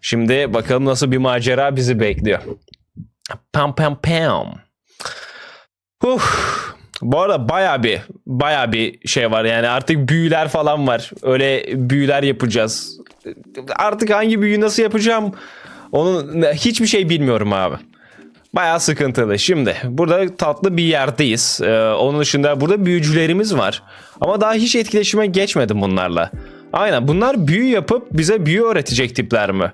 Şimdi bakalım nasıl bir macera bizi bekliyor. Pam pam pam. Uf. Bu arada baya bir baya bir şey var yani artık büyüler falan var. Öyle büyüler yapacağız. Artık hangi büyüyü nasıl yapacağım onun hiçbir şey bilmiyorum abi. Bayağı sıkıntılı. Şimdi burada tatlı bir yerdeyiz. Ee, onun dışında burada büyücülerimiz var. Ama daha hiç etkileşime geçmedim bunlarla. Aynen bunlar büyü yapıp bize büyü öğretecek tipler mi?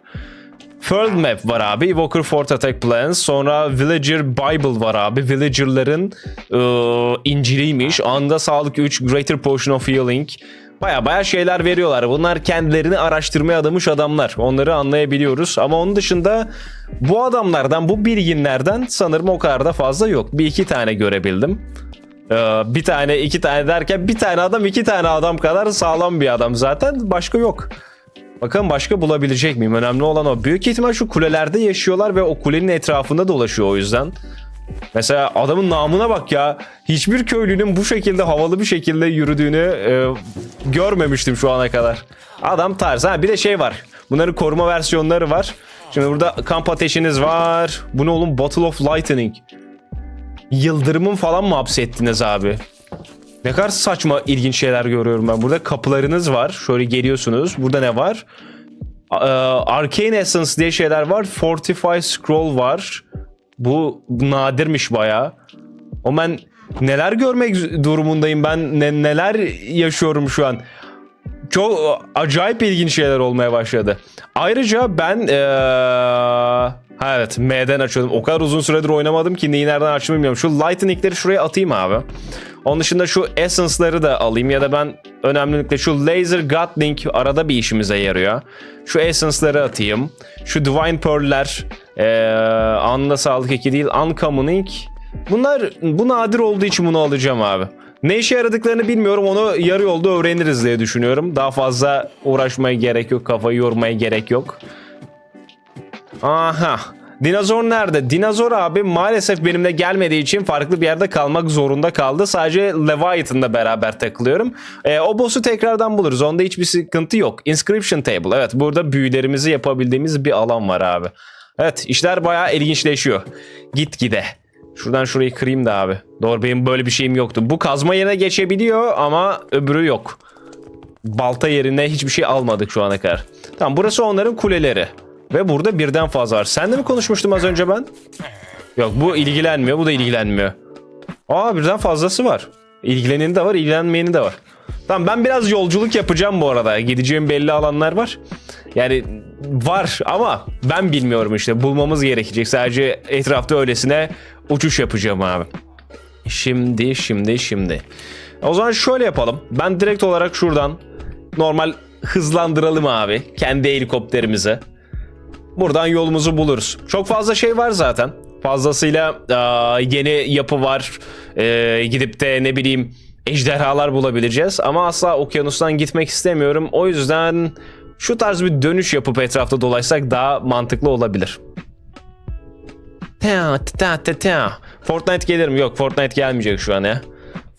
World Map var abi. Evoker Fort Attack Plans. Sonra Villager Bible var abi. Villager'ların ıı, İncil'iymiş. Anda Sağlık 3. Greater Potion of Healing. Baya baya şeyler veriyorlar. Bunlar kendilerini araştırmaya adamış adamlar. Onları anlayabiliyoruz. Ama onun dışında bu adamlardan, bu bilginlerden sanırım o kadar da fazla yok. Bir iki tane görebildim. Ee, bir tane, iki tane derken bir tane adam, iki tane adam kadar sağlam bir adam zaten. Başka yok. Bakalım başka bulabilecek miyim? Önemli olan o. Büyük ihtimal şu kulelerde yaşıyorlar ve o kulenin etrafında dolaşıyor o yüzden. Mesela adamın namına bak ya. Hiçbir köylünün bu şekilde havalı bir şekilde yürüdüğünü e, görmemiştim şu ana kadar. Adam tarz. Ha bir de şey var. Bunların koruma versiyonları var. Şimdi burada kamp ateşiniz var. Bu ne oğlum? Bottle of Lightning. Yıldırımın falan mı hapsettiniz abi? Ne kadar saçma ilginç şeyler görüyorum ben. Burada kapılarınız var. Şöyle geliyorsunuz. Burada ne var? Ee, Arcane Essence diye şeyler var. Fortify Scroll var. Bu nadirmiş bayağı. O ben neler görmek durumundayım ben. Ne, neler yaşıyorum şu an. Çok acayip ilginç şeyler olmaya başladı. Ayrıca ben ee, ha evet M'den açıyordum. O kadar uzun süredir oynamadım ki neyi nereden açtığımı bilmiyorum. Şu Lightning'leri şuraya atayım abi. Onun dışında şu Essence'ları da alayım ya da ben önemlilikle şu Laser Gatling arada bir işimize yarıyor. Şu Essence'ları atayım. Şu Divine Pearl'ler ee, anında sağlık eki değil. Uncommoning. Bunlar bu nadir olduğu için bunu alacağım abi. Ne işe yaradıklarını bilmiyorum. Onu yarı yolda öğreniriz diye düşünüyorum. Daha fazla uğraşmaya gerek yok. Kafayı yormaya gerek yok. Aha. Dinozor nerede? Dinozor abi maalesef benimle gelmediği için farklı bir yerde kalmak zorunda kaldı. Sadece Leviathan'la beraber takılıyorum. E, o boss'u tekrardan buluruz. Onda hiçbir sıkıntı yok. Inscription Table. Evet burada büyülerimizi yapabildiğimiz bir alan var abi. Evet işler bayağı ilginçleşiyor. Git gide. Şuradan şurayı kırayım da abi. Doğru benim böyle bir şeyim yoktu. Bu kazma yerine geçebiliyor ama öbürü yok. Balta yerine hiçbir şey almadık şu ana kadar. Tamam burası onların kuleleri. Ve burada birden fazla var. Sen de mi konuşmuştum az önce ben? Yok bu ilgilenmiyor bu da ilgilenmiyor. Aa birden fazlası var. İlgileneni de var ilgilenmeyeni de var. Tamam ben biraz yolculuk yapacağım bu arada. Gideceğim belli alanlar var. Yani var ama ben bilmiyorum işte. Bulmamız gerekecek. Sadece etrafta öylesine uçuş yapacağım abi. Şimdi şimdi şimdi. O zaman şöyle yapalım. Ben direkt olarak şuradan normal hızlandıralım abi. Kendi helikopterimizi. Buradan yolumuzu buluruz. Çok fazla şey var zaten. Fazlasıyla yeni yapı var. Ee, gidip de ne bileyim ejderhalar bulabileceğiz. Ama asla okyanustan gitmek istemiyorum. O yüzden şu tarz bir dönüş yapıp etrafta dolaşsak daha mantıklı olabilir. Ta ta ta ta. Fortnite gelir mi? Yok Fortnite gelmeyecek şu an ya.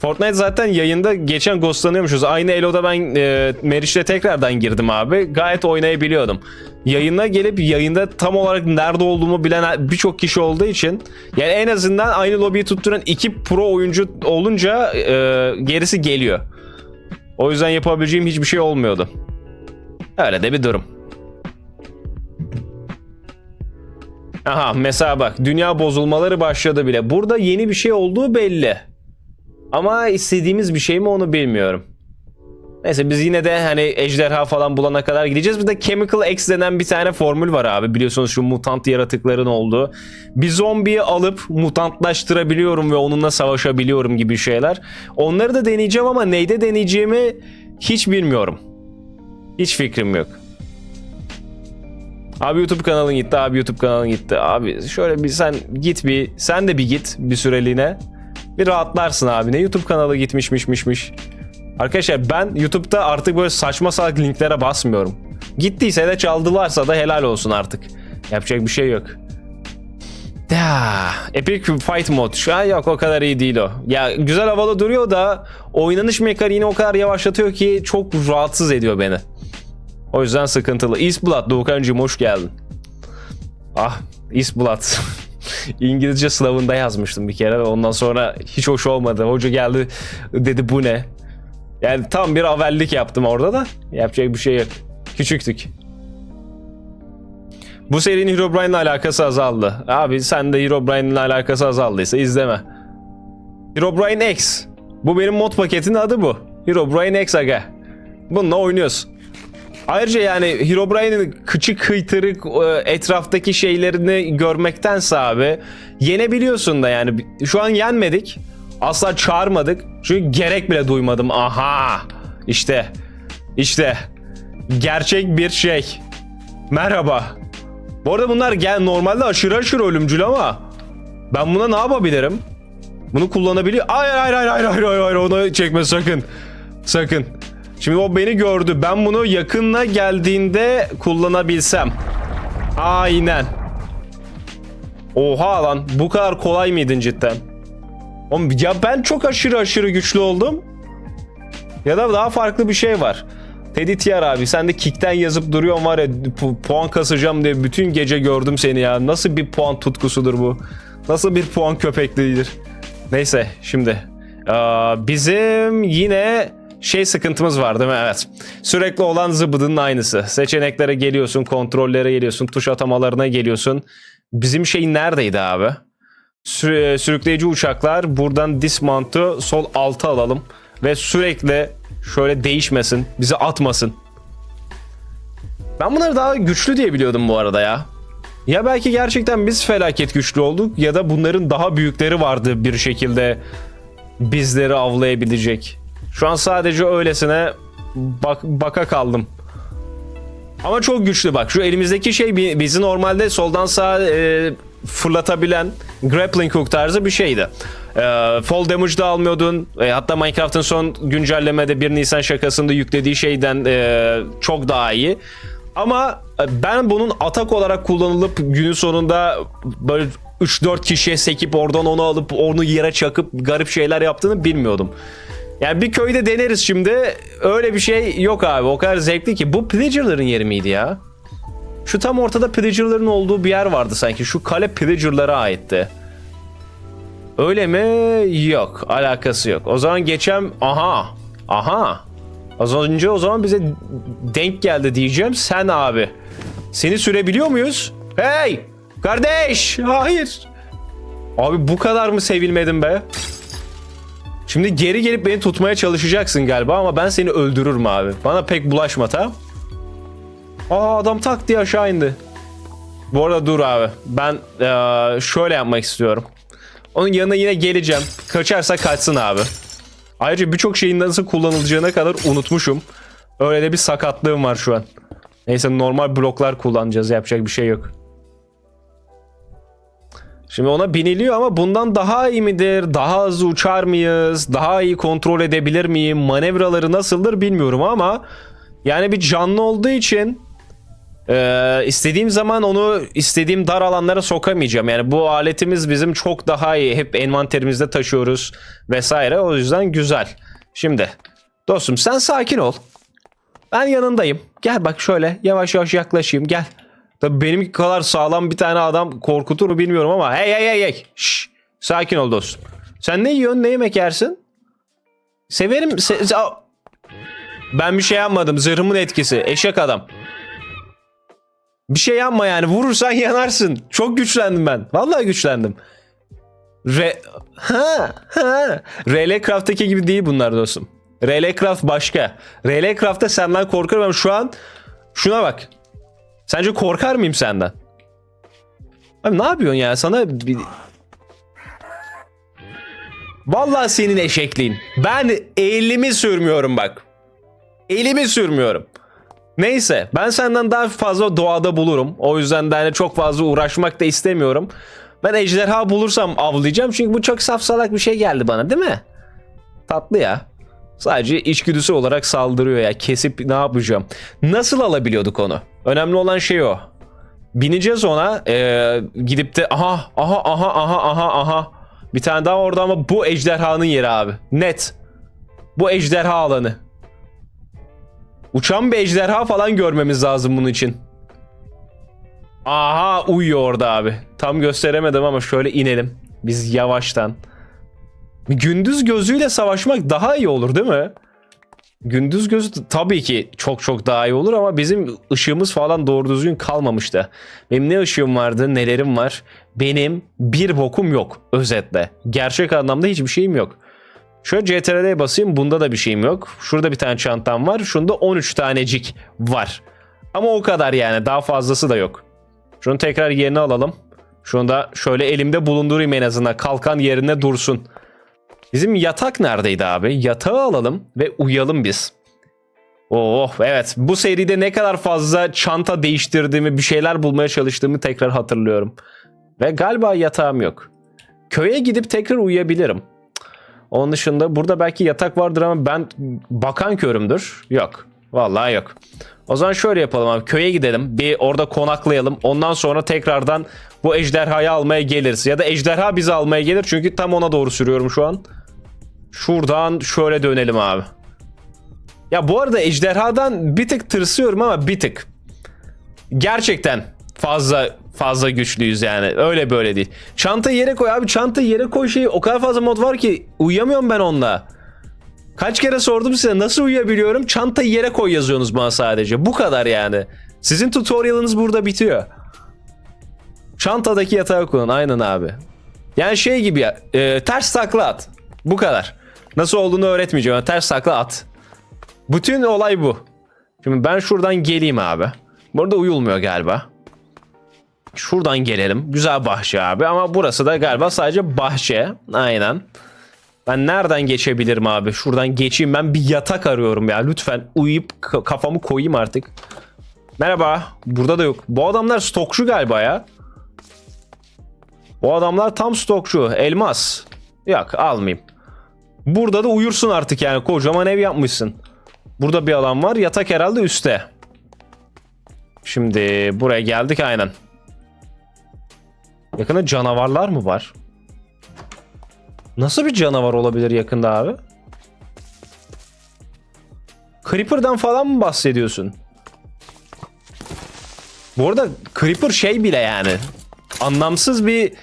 Fortnite zaten yayında geçen ghostlanıyormuşuz. Aynı Elo'da ben e, Meriç'le tekrardan girdim abi. Gayet oynayabiliyordum. Yayına gelip yayında tam olarak nerede olduğumu bilen birçok kişi olduğu için yani en azından aynı lobiyi tutturan iki pro oyuncu olunca e, gerisi geliyor. O yüzden yapabileceğim hiçbir şey olmuyordu. Öyle de bir durum. Aha mesela bak dünya bozulmaları başladı bile. Burada yeni bir şey olduğu belli. Ama istediğimiz bir şey mi onu bilmiyorum. Neyse biz yine de hani ejderha falan bulana kadar gideceğiz. Bir de Chemical X denen bir tane formül var abi. Biliyorsunuz şu mutant yaratıkların olduğu. Bir zombiyi alıp mutantlaştırabiliyorum ve onunla savaşabiliyorum gibi şeyler. Onları da deneyeceğim ama neyde deneyeceğimi hiç bilmiyorum. Hiç fikrim yok. Abi YouTube kanalın gitti, abi YouTube kanalın gitti. Abi şöyle bir sen git bir, sen de bir git bir süreliğine. Bir rahatlarsın abi. Ne YouTube kanalı gitmişmişmişmiş. Arkadaşlar ben YouTube'da artık böyle saçma salak linklere basmıyorum. Gittiyse de çaldılarsa da helal olsun artık. Yapacak bir şey yok. Ya, Epic Fight Mode. Şu an yok o kadar iyi değil o. Ya güzel havalı duruyor da oynanış mekaniğini o kadar yavaşlatıyor ki çok rahatsız ediyor beni. O yüzden sıkıntılı. Eastblood Doğukancığım hoş geldin. Ah Eastblood. İngilizce sınavında yazmıştım bir kere. Ondan sonra hiç hoş olmadı. Hoca geldi dedi bu ne? Yani tam bir avellik yaptım orada da. Yapacak bir şey yok. Küçüktük. Bu serinin Herobrine'le alakası azaldı. Abi sen de Herobrine'le alakası azaldıysa izleme. Herobrine X. Bu benim mod paketinin adı bu. Herobrine X aga. Bununla oynuyorsun. Ayrıca yani Herobrine'in küçük kıytırık e, etraftaki şeylerini görmektense abi yenebiliyorsun da yani. Şu an yenmedik. Asla çağırmadık. Çünkü gerek bile duymadım. Aha. İşte. İşte. Gerçek bir şey. Merhaba. Bu arada bunlar gel normalde aşırı aşırı ölümcül ama ben buna ne yapabilirim? Bunu kullanabiliyor. Hayır hayır hayır hayır hayır hayır onu çekme sakın. Sakın. Şimdi o beni gördü. Ben bunu yakınına geldiğinde kullanabilsem. Aynen. Oha lan bu kadar kolay mıydın cidden? Oğlum ya ben çok aşırı aşırı güçlü oldum. Ya da daha farklı bir şey var. Teddy Tiar abi sen de kickten yazıp duruyorsun var ya pu- puan kasacağım diye bütün gece gördüm seni ya. Nasıl bir puan tutkusudur bu? Nasıl bir puan köpekliğidir? Neyse şimdi Aa, bizim yine şey sıkıntımız var değil mi? Evet. Sürekli olan zıbıdının aynısı. Seçeneklere geliyorsun, kontrollere geliyorsun, tuş atamalarına geliyorsun. Bizim şey neredeydi abi? Sü- sürükleyici uçaklar buradan dismount'u sol alta alalım ve sürekli şöyle değişmesin, bizi atmasın. Ben bunları daha güçlü diye biliyordum bu arada ya. Ya belki gerçekten biz felaket güçlü olduk ya da bunların daha büyükleri vardı bir şekilde bizleri avlayabilecek. Şu an sadece öylesine bak baka kaldım. Ama çok güçlü bak. Şu elimizdeki şey bi- bizi normalde soldan sağa e, fırlatabilen grappling hook tarzı bir şeydi. E, fall damage da almıyordun. E, hatta Minecraft'ın son güncellemede 1 Nisan şakasında yüklediği şeyden e, çok daha iyi. Ama e, ben bunun atak olarak kullanılıp günün sonunda böyle 3-4 kişiye sekip oradan onu alıp onu yere çakıp garip şeyler yaptığını bilmiyordum. Yani bir köyde deneriz şimdi. Öyle bir şey yok abi. O kadar zevkli ki. Bu Pillager'ların yeri miydi ya? Şu tam ortada Pillager'ların olduğu bir yer vardı sanki. Şu kale Pillager'lara aitti. Öyle mi? Yok. Alakası yok. O zaman geçen... Aha. Aha. Az önce o zaman bize denk geldi diyeceğim. Sen abi. Seni sürebiliyor muyuz? Hey! Kardeş! Hayır. Abi bu kadar mı sevilmedim be? Şimdi geri gelip beni tutmaya çalışacaksın galiba ama ben seni öldürürüm abi. Bana pek bulaşma tamam. Aa adam tak diye aşağı indi. Bu arada dur abi. Ben eee, şöyle yapmak istiyorum. Onun yanına yine geleceğim. Kaçarsa kaçsın abi. Ayrıca birçok şeyin nasıl kullanılacağına kadar unutmuşum. Öyle de bir sakatlığım var şu an. Neyse normal bloklar kullanacağız. Yapacak bir şey yok. Şimdi ona biniliyor ama bundan daha iyi midir? Daha hızlı uçar mıyız? Daha iyi kontrol edebilir miyim? Manevraları nasıldır bilmiyorum ama yani bir canlı olduğu için e, istediğim zaman onu istediğim dar alanlara sokamayacağım. Yani bu aletimiz bizim çok daha iyi. Hep envanterimizde taşıyoruz vesaire. O yüzden güzel. Şimdi dostum sen sakin ol. Ben yanındayım. Gel bak şöyle yavaş yavaş yaklaşayım gel. Tabii benim kadar sağlam bir tane adam korkutur mu bilmiyorum ama hey hey hey hey. Şş, sakin ol dostum. Sen ne yiyorsun ne yemek yersin? Severim. Se- ben bir şey yapmadım. Zırhımın etkisi. Eşek adam. Bir şey yapma yani. Vurursan yanarsın. Çok güçlendim ben. Vallahi güçlendim. Re... Ha, ha. RL Craft'taki gibi değil bunlar dostum. RL Craft başka. RL Craft'ta senden korkarım ama şu an şuna bak. Sence korkar mıyım senden? Abi ne yapıyorsun ya? Sana bir... Vallahi senin eşekliğin. Ben elimi sürmüyorum bak. Elimi sürmüyorum. Neyse ben senden daha fazla doğada bulurum. O yüzden de hani çok fazla uğraşmak da istemiyorum. Ben ejderha bulursam avlayacağım çünkü bu çok saf salak bir şey geldi bana değil mi? Tatlı ya. Sadece içgüdüsü olarak saldırıyor ya. Kesip ne yapacağım? Nasıl alabiliyorduk onu? Önemli olan şey o. Bineceğiz ona. ee, gidip de aha aha aha aha aha aha. Bir tane daha orada ama bu ejderhanın yeri abi. Net. Bu ejderha alanı. Uçan bir ejderha falan görmemiz lazım bunun için. Aha uyuyor orada abi. Tam gösteremedim ama şöyle inelim. Biz yavaştan. Gündüz gözüyle savaşmak daha iyi olur değil mi? Gündüz gözü tabii ki çok çok daha iyi olur ama bizim ışığımız falan doğru düzgün kalmamıştı. Benim ne ışığım vardı, nelerim var? Benim bir bokum yok özetle. Gerçek anlamda hiçbir şeyim yok. Şöyle CTRL'ye basayım bunda da bir şeyim yok. Şurada bir tane çantam var. Şunda 13 tanecik var. Ama o kadar yani daha fazlası da yok. Şunu tekrar yerine alalım. Şunu da şöyle elimde bulundurayım en azından. Kalkan yerine dursun. Bizim yatak neredeydi abi? Yatağı alalım ve uyuyalım biz. Oh evet bu seride ne kadar fazla çanta değiştirdiğimi bir şeyler bulmaya çalıştığımı tekrar hatırlıyorum. Ve galiba yatağım yok. Köye gidip tekrar uyuyabilirim. Onun dışında burada belki yatak vardır ama ben bakan körümdür. Yok. Vallahi yok. O zaman şöyle yapalım abi. Köye gidelim. Bir orada konaklayalım. Ondan sonra tekrardan bu ejderhayı almaya geliriz. Ya da ejderha bizi almaya gelir. Çünkü tam ona doğru sürüyorum şu an. Şuradan şöyle dönelim abi. Ya bu arada ejderhadan bir tık tırsıyorum ama bir tık. Gerçekten fazla fazla güçlüyüz yani. Öyle böyle değil. Çantayı yere koy abi. Çantayı yere koy şeyi o kadar fazla mod var ki uyuyamıyorum ben onunla. Kaç kere sordum size nasıl uyuyabiliyorum? Çantayı yere koy yazıyorsunuz bana sadece. Bu kadar yani. Sizin tutorialınız burada bitiyor. Çantadaki yatağı kullan. Aynen abi. Yani şey gibi ya. e, ters takla at. Bu kadar. Nasıl olduğunu öğretmeyeceğim. Ters takla at. Bütün olay bu. Şimdi ben şuradan geleyim abi. Burada uyulmuyor galiba. Şuradan gelelim. Güzel bahçe abi ama burası da galiba sadece bahçe. Aynen. Ben nereden geçebilirim abi? Şuradan geçeyim. Ben bir yatak arıyorum ya. Lütfen uyuyup ka- kafamı koyayım artık. Merhaba. Burada da yok. Bu adamlar stokçu galiba ya. Bu adamlar tam stokçu. Elmas. Yok almayayım. Burada da uyursun artık yani. Kocaman ev yapmışsın. Burada bir alan var. Yatak herhalde üstte. Şimdi buraya geldik aynen. Yakında canavarlar mı var? Nasıl bir canavar olabilir yakında abi? Creeper'dan falan mı bahsediyorsun? Bu arada Creeper şey bile yani. Anlamsız bir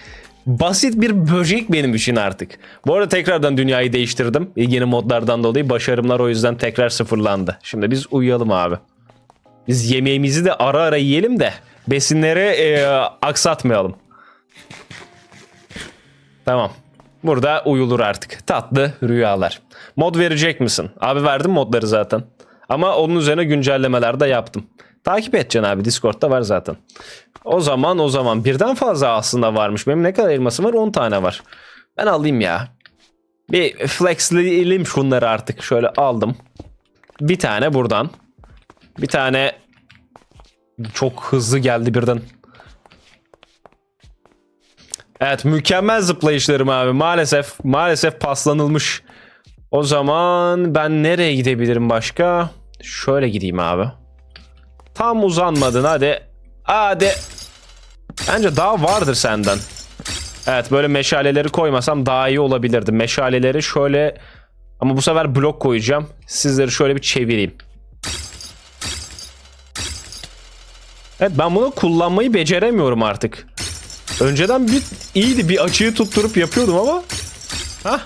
basit bir böcek benim için artık. Bu arada tekrardan dünyayı değiştirdim. Yeni modlardan dolayı başarımlar o yüzden tekrar sıfırlandı. Şimdi biz uyuyalım abi. Biz yemeğimizi de ara ara yiyelim de besinleri e, aksatmayalım. Tamam. Burada uyulur artık. Tatlı rüyalar. Mod verecek misin? Abi verdim modları zaten. Ama onun üzerine güncellemeler de yaptım. Takip edeceksin abi. Discord'da var zaten. O zaman o zaman birden fazla aslında varmış. Benim ne kadar elmasım var? 10 tane var. Ben alayım ya. Bir flexleyelim şunları artık. Şöyle aldım. Bir tane buradan. Bir tane çok hızlı geldi birden. Evet mükemmel zıplayışlarım abi. Maalesef maalesef paslanılmış. O zaman ben nereye gidebilirim başka? Şöyle gideyim abi. Tam uzanmadın hadi. Hadi. Bence daha vardır senden. Evet böyle meşaleleri koymasam daha iyi olabilirdi. Meşaleleri şöyle ama bu sefer blok koyacağım. Sizleri şöyle bir çevireyim. Evet ben bunu kullanmayı beceremiyorum artık. Önceden bir iyiydi bir açıyı tutturup yapıyordum ama. Hah.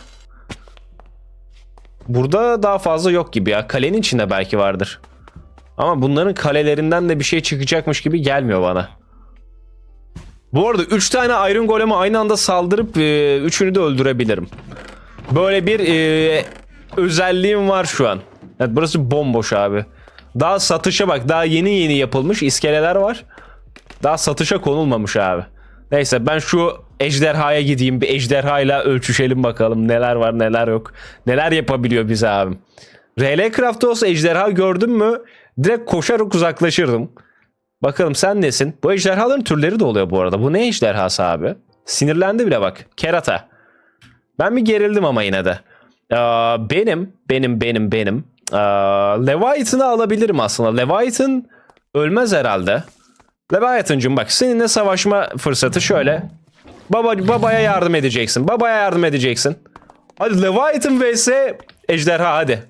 Burada daha fazla yok gibi ya. Kalenin içinde belki vardır. Ama bunların kalelerinden de bir şey çıkacakmış gibi gelmiyor bana. Bu arada 3 tane Iron Golem'e aynı anda saldırıp e, üçünü de öldürebilirim. Böyle bir e, özelliğim var şu an. Evet burası bomboş abi. Daha satışa bak. Daha yeni yeni yapılmış iskeleler var. Daha satışa konulmamış abi. Neyse ben şu ejderhaya gideyim. Bir ejderhayla ölçüşelim bakalım. Neler var neler yok. Neler yapabiliyor bize abim. RL Craft'ta olsa ejderha gördüm mü direkt koşarak uzaklaşırdım. Bakalım sen nesin? Bu ejderhaların türleri de oluyor bu arada. Bu ne ejderhası abi? Sinirlendi bile bak. Kerata. Ben bir gerildim ama yine de. Aa, benim, benim, benim, benim. Aa, Leviathan'ı alabilirim aslında. Leviathan ölmez herhalde. Leviathan'cım bak seninle savaşma fırsatı şöyle. Baba, babaya yardım edeceksin. Babaya yardım edeceksin. Hadi Leviathan vs Ejderha hadi.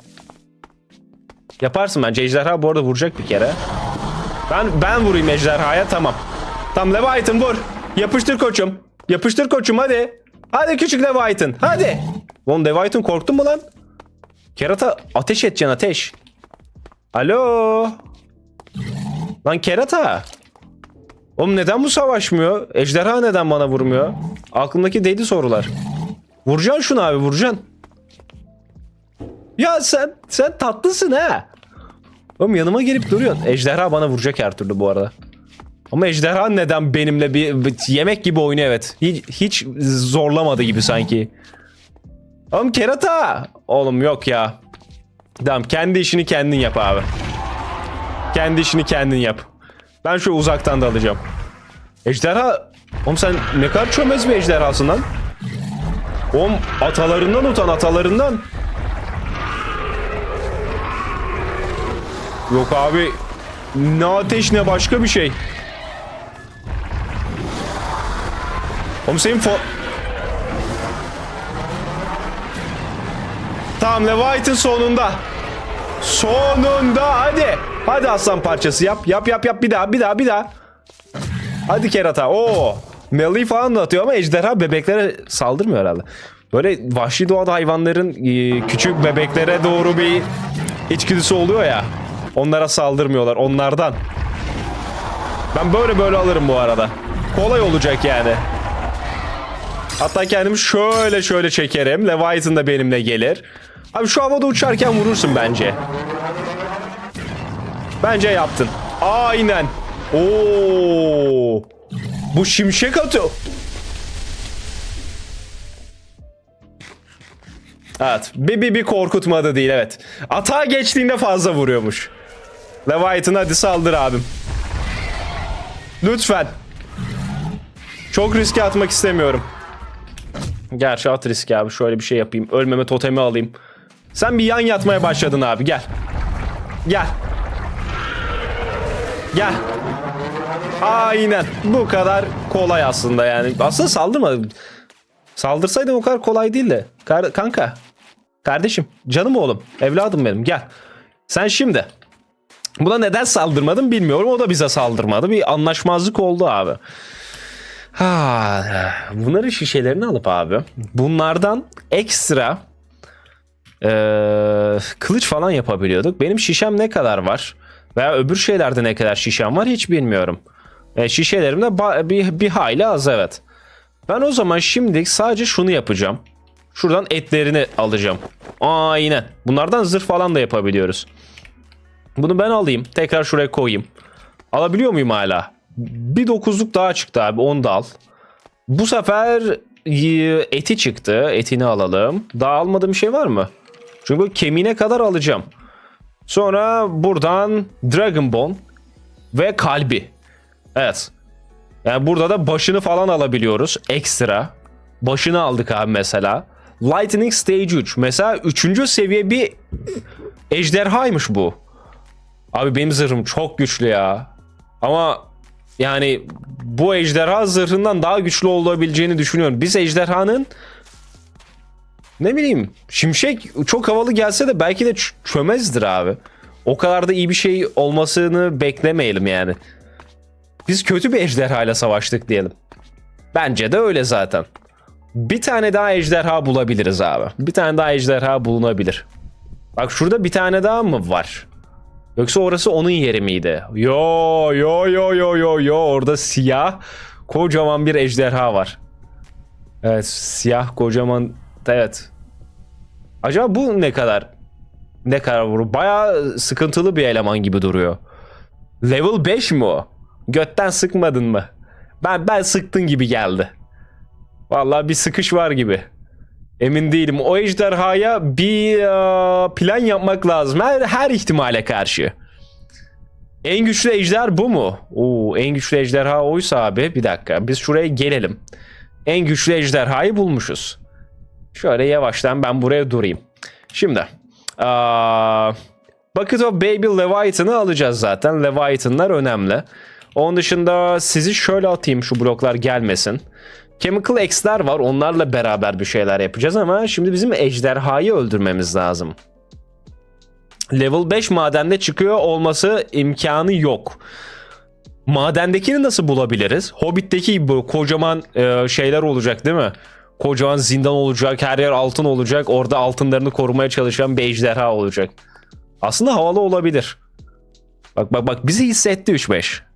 Yaparsın bence. Ejderha bu arada vuracak bir kere. Ben ben vurayım ejderhaya tamam. Tamam Leviathan vur. Yapıştır koçum. Yapıştır koçum hadi. Hadi küçük Leviathan hadi. Oğlum Leviathan korktun mu lan? Kerata ateş edeceksin ateş. Alo. Lan Kerata. Oğlum neden bu savaşmıyor? Ejderha neden bana vurmuyor? Aklımdaki deli sorular. Vuracaksın şunu abi vuracaksın. Ya sen sen tatlısın ha. Oğlum yanıma gelip duruyorsun. Ejderha bana vuracak her türlü bu arada. Ama ejderha neden benimle bir, bir yemek gibi oynuyor evet. Hiç, hiç zorlamadı gibi sanki. Oğlum kerata. Oğlum yok ya. Tamam kendi işini kendin yap abi. Kendi işini kendin yap. Ben şu uzaktan da alacağım. Ejderha... Oğlum sen ne kadar çömez bir ejderhasın lan. Oğlum atalarından utan atalarından. Yok abi. Ne ateş ne başka bir şey. Oğlum senin fo... Tamam Leviathan sonunda. Sonunda hadi. Hadi aslan parçası yap. Yap yap yap bir daha bir daha bir daha. Hadi kerata. Oo. Melee falan da atıyor ama ejderha bebeklere saldırmıyor herhalde. Böyle vahşi doğada hayvanların e, küçük bebeklere doğru bir içgüdüsü oluyor ya. Onlara saldırmıyorlar onlardan. Ben böyle böyle alırım bu arada. Kolay olacak yani. Hatta kendimi şöyle şöyle çekerim. Leviathan da benimle gelir. Abi şu havada uçarken vurursun bence. Bence yaptın. Aynen. Oo. Bu şimşek atıyor. Evet. Bir, bir, bir korkutmadı değil evet. Atağa geçtiğinde fazla vuruyormuş. Leviathan hadi saldır abim. Lütfen. Çok riske atmak istemiyorum. Gerçi at riski abi. Şöyle bir şey yapayım. Ölmeme totemi alayım. Sen bir yan yatmaya başladın abi. Gel. Gel. Gel. Aynen. Bu kadar kolay aslında yani. Aslında saldırma. Saldırsaydın o kadar kolay değil de. Kar- kanka. Kardeşim. Canım oğlum. Evladım benim. Gel. Sen şimdi. Buna neden saldırmadın bilmiyorum. O da bize saldırmadı. Bir anlaşmazlık oldu abi. Ha, bunların şişelerini alıp abi. Bunlardan ekstra eee, kılıç falan yapabiliyorduk. Benim şişem ne kadar var? Veya öbür şeylerde ne kadar şişem var hiç bilmiyorum. E, şişelerim de bir, bir hayli az evet. Ben o zaman şimdi sadece şunu yapacağım. Şuradan etlerini alacağım. Aynen. Bunlardan zırh falan da yapabiliyoruz. Bunu ben alayım. Tekrar şuraya koyayım. Alabiliyor muyum hala? Bir dokuzluk daha çıktı abi. Onu da al. Bu sefer eti çıktı. Etini alalım. Daha almadığım şey var mı? Çünkü kemiğine kadar alacağım. Sonra buradan Dragon Bone ve kalbi. Evet. Yani burada da başını falan alabiliyoruz. Ekstra. Başını aldık abi mesela. Lightning Stage 3. Mesela 3. seviye bir ejderhaymış bu. Abi benim zırhım çok güçlü ya. Ama yani bu ejderha zırhından daha güçlü olabileceğini düşünüyorum. Biz ejderhanın ne bileyim şimşek çok havalı gelse de belki de çömezdir abi. O kadar da iyi bir şey olmasını beklemeyelim yani. Biz kötü bir ejderhayla savaştık diyelim. Bence de öyle zaten. Bir tane daha ejderha bulabiliriz abi. Bir tane daha ejderha bulunabilir. Bak şurada bir tane daha mı var? Yoksa orası onun yeri miydi? Yo yo yo yo yo yo orada siyah kocaman bir ejderha var. Evet siyah kocaman evet. Acaba bu ne kadar ne kadar vurur? Bayağı sıkıntılı bir eleman gibi duruyor. Level 5 mi o? Götten sıkmadın mı? Ben ben sıktın gibi geldi. Vallahi bir sıkış var gibi. Emin değilim. O ejderhaya bir e, plan yapmak lazım. Her, her ihtimale karşı. En güçlü ejder bu mu? Oo, en güçlü ejderha oysa abi. Bir dakika. Biz şuraya gelelim. En güçlü ejderhayı bulmuşuz. Şöyle yavaştan ben buraya durayım. Şimdi. Aa, Bucket of Baby Leviathan'ı alacağız zaten. Leviathan'lar önemli. Onun dışında sizi şöyle atayım şu bloklar gelmesin. Chemical X'ler var. Onlarla beraber bir şeyler yapacağız ama şimdi bizim ejderhayı öldürmemiz lazım. level 5 madende çıkıyor olması imkanı yok. Madendekini nasıl bulabiliriz? Hobbit'teki böyle kocaman e, şeyler olacak değil mi? Kocaman zindan olacak, her yer altın olacak. Orada altınlarını korumaya çalışan bir ejderha olacak. Aslında havalı olabilir. Bak bak bak bizi hissetti 3-5.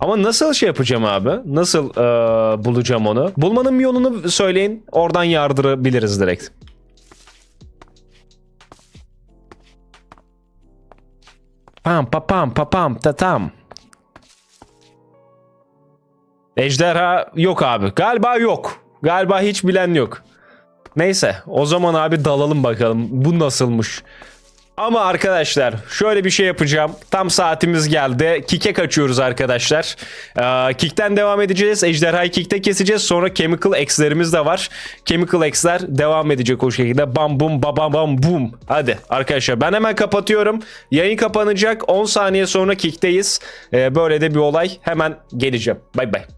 Ama nasıl şey yapacağım abi? Nasıl e, bulacağım onu? Bulmanın bir yolunu söyleyin. Oradan yardırabiliriz direkt. Pam pa pam pa pam ta tam. Ejderha yok abi. Galiba yok. Galiba hiç bilen yok. Neyse o zaman abi dalalım bakalım. Bu nasılmış? Ama arkadaşlar şöyle bir şey yapacağım. Tam saatimiz geldi. Kik'e kaçıyoruz arkadaşlar. Ee, Kik'ten devam edeceğiz. Ejderhayı Kik'te keseceğiz. Sonra Chemical X'lerimiz de var. Chemical X'ler devam edecek o şekilde. Bam bum ba bam bum. Hadi arkadaşlar ben hemen kapatıyorum. Yayın kapanacak. 10 saniye sonra Kik'teyiz. Ee, böyle de bir olay. Hemen geleceğim. Bay bay.